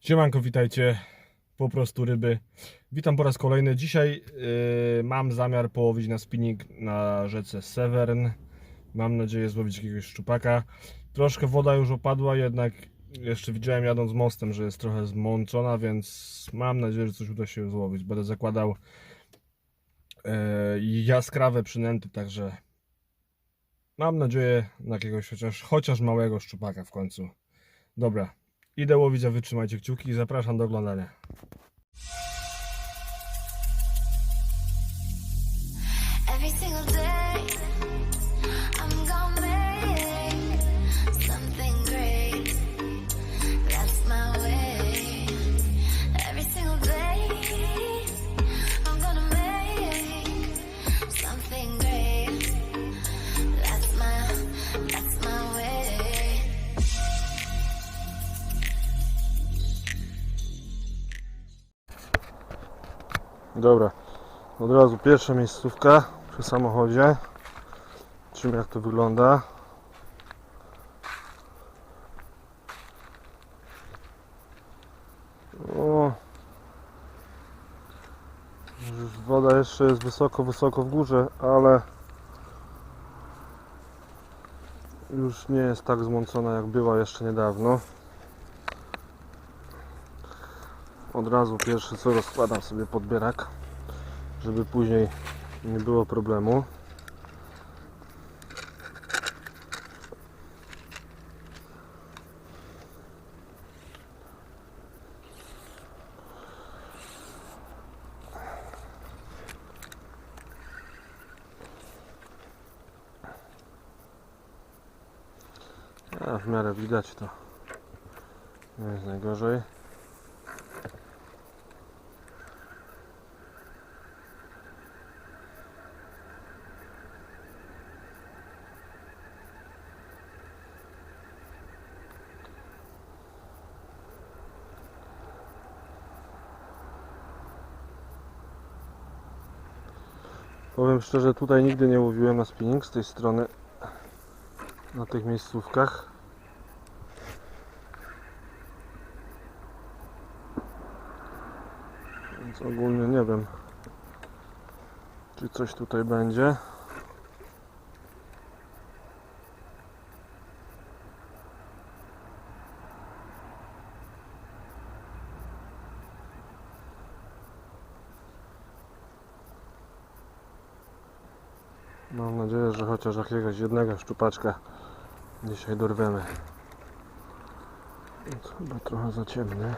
Siemanko, witajcie. Po prostu ryby. Witam po raz kolejny. Dzisiaj yy, mam zamiar połowić na spinning na rzece Severn. Mam nadzieję złowić jakiegoś szczupaka. Troszkę woda już opadła, jednak jeszcze widziałem jadąc mostem, że jest trochę zmączona, więc mam nadzieję, że coś uda się złowić. Będę zakładał yy, jaskrawe przynęty, także mam nadzieję na jakiegoś chociaż, chociaż małego szczupaka w końcu. Dobra, Idę łowić, a wytrzymajcie kciuki i zapraszam do oglądania. Every single day, Dobra, od razu pierwsza miejscówka przy samochodzie. Czym jak to wygląda. O. Woda jeszcze jest wysoko, wysoko w górze, ale już nie jest tak zmącona jak była jeszcze niedawno. Od razu pierwsze co rozkładam sobie podbierak, żeby później nie było problemu. W miarę widać to nie jest najgorzej. Powiem szczerze, tutaj nigdy nie łowiłem na spinning z tej strony na tych miejscówkach. Więc ogólnie nie wiem, czy coś tutaj będzie. Mam nadzieję, że chociaż jakiegoś jednego szczupaczka dzisiaj dorwiemy. To chyba trochę za ciemne.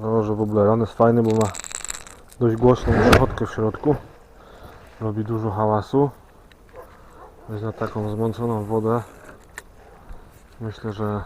No, że wobleron jest fajny, bo ma dość głośną grzechotkę w środku. Robi dużo hałasu. Więc na taką zmąconą wodę myślę, że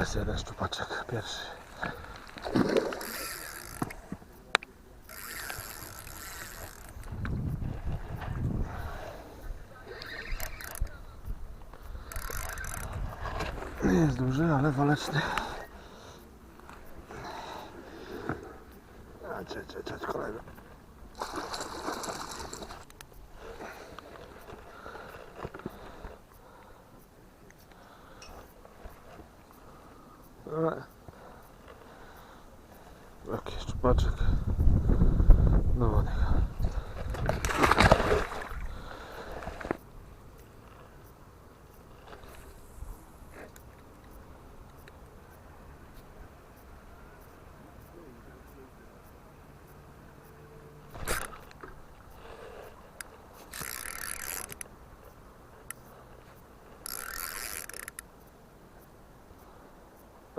jest jeden szczupaczek pierwszy. Nie jest duży, ale waleczny. A, cie, cie, cie, kolego. Ale... Jaki szczupaczek. No ładnie.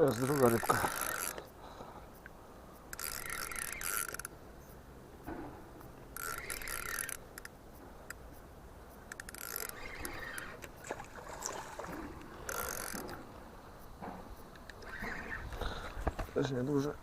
To jest druga rybka. Też nieduże.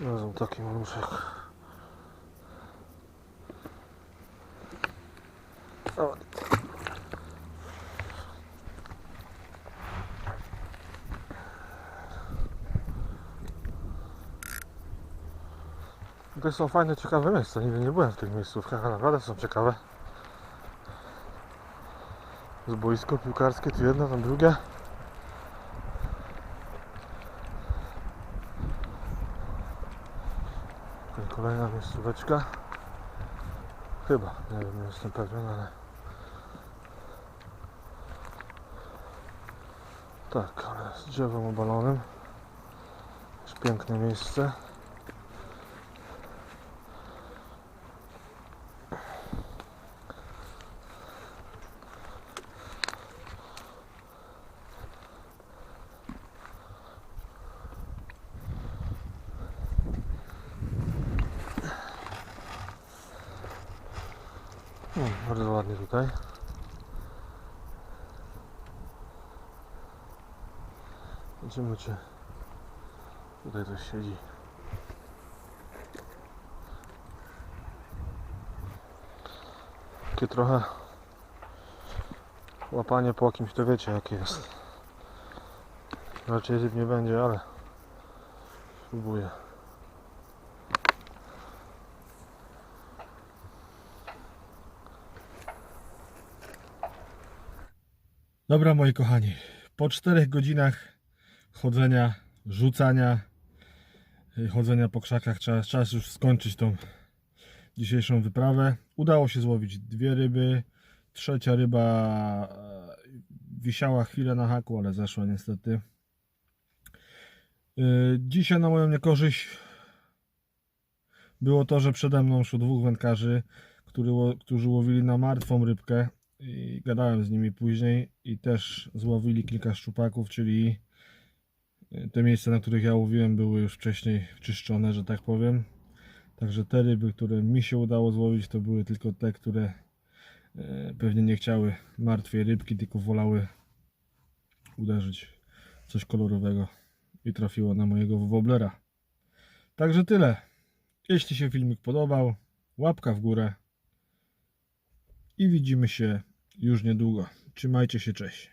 Znalazłem taki maluszek. To są fajne, ciekawe miejsca. Nigdy nie byłem w tych miejscówkach, a naprawdę są ciekawe. Z boisko piłkarskie, tu jedno, tam drugie. Tutaj kolejna miejscóweczka. Chyba, nie wiem, nie jestem pewien, ale... Tak, ale z drzewem obalonym. Jest piękne miejsce. Hmm, bardzo ładnie tutaj. Zobaczymy czy tutaj coś siedzi. Takie trochę łapanie po kimś to wiecie jakie jest. Raczej ryb nie będzie, ale spróbuję. Dobra, moi kochani, po czterech godzinach chodzenia, rzucania, chodzenia po krzakach, czas, czas już skończyć tą dzisiejszą wyprawę. Udało się złowić dwie ryby. Trzecia ryba e, wisiała chwilę na haku, ale zeszła niestety. Y, Dzisiaj na moją niekorzyść było to, że przede mną szło dwóch wędkarzy, którzy łowili na martwą rybkę i gadałem z nimi później i też złowili kilka szczupaków, czyli te miejsca, na których ja łowiłem były już wcześniej czyszczone, że tak powiem. Także te ryby, które mi się udało złowić, to były tylko te, które e, pewnie nie chciały martwej rybki, tylko wolały uderzyć coś kolorowego i trafiło na mojego woblera. Także tyle. Jeśli się filmik podobał, łapka w górę i widzimy się już niedługo. Trzymajcie się, cześć.